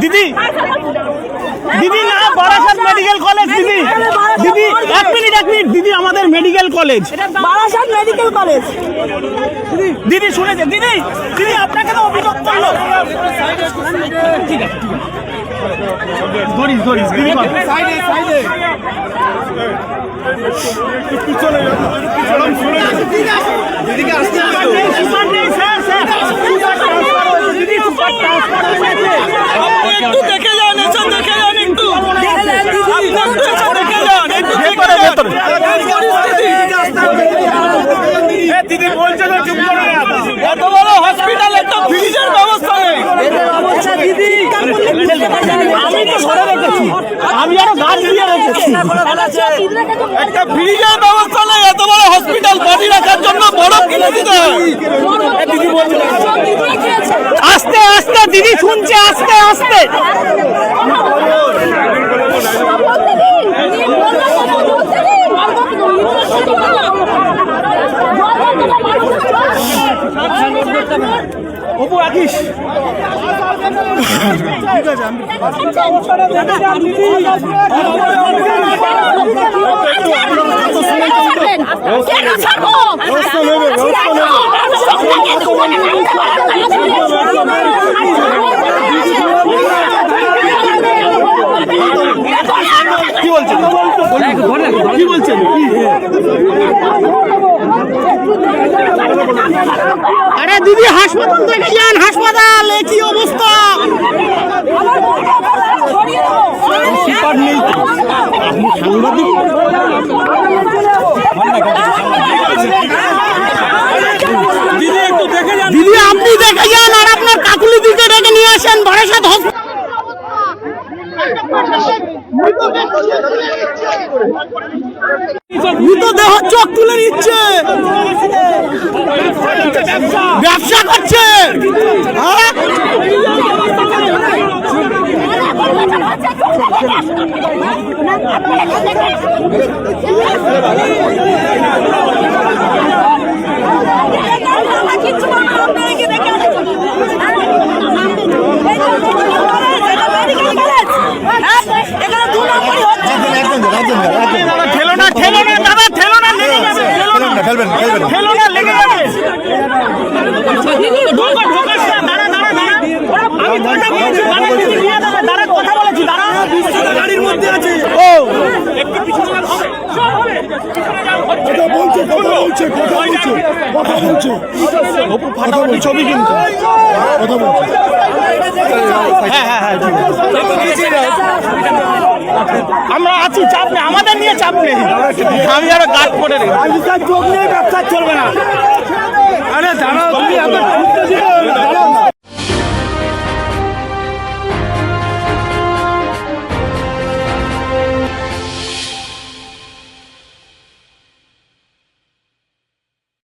দিদি দিদি না বারাসাত মেডিকেল কলেজ দিদি। দিদি এক মিনিট এক মিনিট দিদি আমাদের medical college. Barasat medical college. দিদি শুনেছে দিদি দিদি আপনাকে তো অভিযোগ করল। ঠিক আছে ধরিস ধরিস দিদি একটু দেখে যান এসে দেখে যান একটু আপনি একটু এসে দেখে যান একটু দেখে যান দিদি বলছে তো চুপ করে এত বড় হসপিটাল একটা ফ্রিজের ব্যবস্থা নেই। আমি তো সরে রেখেছি। আমি আরও গাছ দিয়ে রেখেছি। একটা ফ্রিজের ব্যবস্থা নেই এত বড় হসপিটাল বডি রাখার জন্য বড় কিনে দিতে দিদি বলছে আস্তে আস্তে দিদি শুনছে আস্তে আস্তে। অপু রাখিস কেন ছাড়বো কি বলছেন কি বলছেন? আরে দিদি হাসপাতাল থেকে যান হাসপাতাল কি অবস্থা? সুপার নেই তো। আপনি সাংবাদিক? দিদি একটু দেখে যান। দিদি আপনি দেখে যান আর আপনার কাকুলি দিকে ডেকে নিয়ে আসেন বারাসাত হসপিটাল মৃতদেহ চোখ তুলে নিচ্ছে ব্যবসা করছে হ্যাঁ? কথা বলছে কথা বলছে কথা বলছে। কথা বলছে অপু ফাটাফাটি ছবি কিন্তু। কথা বলছে। হ্যাঁ হ্যাঁ হ্যাঁ আমরা আছি চাপ নেই আমাদের নিয়ে চাপ নেই। আমি আরও পড়ে করে রেখেছি চোখ নিয়ে ব্যবসা চলবে না। আরে দাঁড়াও তুমি